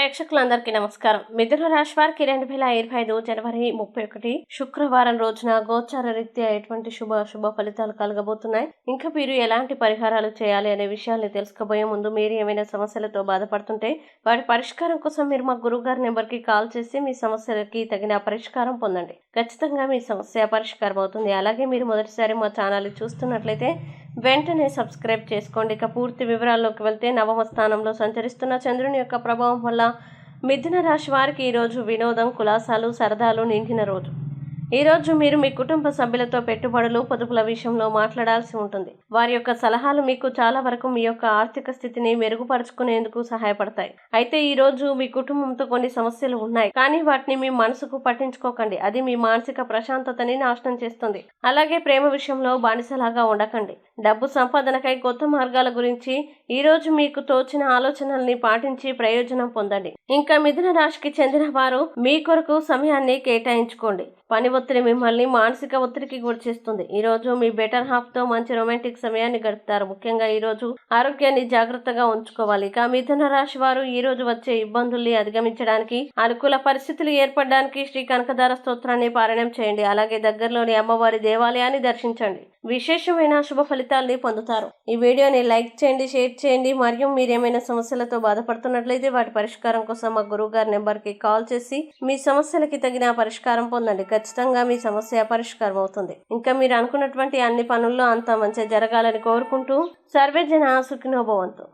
ప్రేక్షకులందరికీ నమస్కారం. మిథున రాశి వారికి రెండు వేల ఇరవై ఐదు జనవరి ముప్పై ఒకటి శుక్రవారం రోజున గోచార రీత్యా ఎటువంటి శుభ శుభ ఫలితాలు కలగబోతున్నాయి? ఇంకా మీరు ఎలాంటి పరిహారాలు చేయాలి అనే విషయాల్ని తెలుసుకోబోయే ముందు మీరు ఏమైనా సమస్యలతో బాధపడుతుంటే వాటి పరిష్కారం కోసం మీరు మా గురువు గారి నెంబర్కి కాల్ చేసి మీ సమస్యలకి తగిన పరిష్కారం పొందండి. ఖచ్చితంగా మీ సమస్య పరిష్కారం అవుతుంది అలాగే మీరు మొదటిసారి మా ఛానల్ చూస్తున్నట్లయితే వెంటనే సబ్స్క్రైబ్ చేసుకోండి. ఇక పూర్తి వివరాల్లోకి వెళ్తే నవమ స్థానంలో సంచరిస్తున్న చంద్రుని యొక్క ప్రభావం వల్ల మిథున రాశి వారికి ఈరోజు వినోదం కులాసాలు సరదాలు నిండిన రోజు. ఈరోజు మీరు మీ కుటుంబ సభ్యులతో పెట్టుబడులు పొదుపుల విషయంలో మాట్లాడాల్సి ఉంటుంది. వారి యొక్క సలహాలు మీకు చాలా వరకు మీ యొక్క ఆర్థిక స్థితిని మెరుగుపరుచుకునేందుకు సహాయపడతాయి. అయితే ఈ రోజు మీ కుటుంబంతో కొన్ని సమస్యలు ఉన్నాయి. కానీ వాటిని మీ మనసుకు పట్టించుకోకండి. అది మీ మానసిక ప్రశాంతతని నాశనం చేస్తుంది. అలాగే ప్రేమ విషయంలో బానిసలాగా ఉండకండి. డబ్బు సంపాదనకై కొత్త మార్గాల గురించి ఈ రోజు మీకు తోచిన ఆలోచనల్ని పాటించి ప్రయోజనం పొందండి. ఇంకా మిథున రాశికి చెందిన వారు మీ కొరకు సమయాన్ని కేటాయించుకోండి. పని ఒత్తిడి మిమ్మల్ని మానసిక ఒత్తిడికి గురి చేస్తుంది. ఈ రోజు మీ బెటర్ హాఫ్తో మంచి రొమాంటిక్ సమయాన్ని గడుపుతారు. ముఖ్యంగా ఈ రోజు ఆరోగ్యాన్ని జాగ్రత్తగా ఉంచుకోవాలి. ఇక మిథున రాశి వారు ఈరోజు వచ్చే ఇబ్బందుల్ని అధిగమించడానికి అనుకూల పరిస్థితులు ఏర్పడడానికి శ్రీ కనకదార స్తోత్రాన్ని పారాయణం చేయండి. అలాగే దగ్గరలోని అమ్మవారి దేవాలయాన్ని దర్శించండి. విశేషమైన శుభ ఫలితాల్ని పొందుతారు. ఈ వీడియోని లైక్ చేయండి షేర్ చేయండి. మరియు మీరు ఏమైనా సమస్యలతో బాధపడుతున్నట్లయితే వాటి పరిష్కారం కోసం మా గురువు గారి నెంబర్కి కాల్ చేసి మీ సమస్యలకి తగిన పరిష్కారం పొందండి. ఖచ్చితంగా మీ సమస్య పరిష్కారం అవుతుంది ఇంకా మీరు అనుకున్నటువంటి అన్ని పనుల్లో అంతా మంచిగా జరగాలని కోరుకుంటూ సర్వే జన సుఖినోభవంతు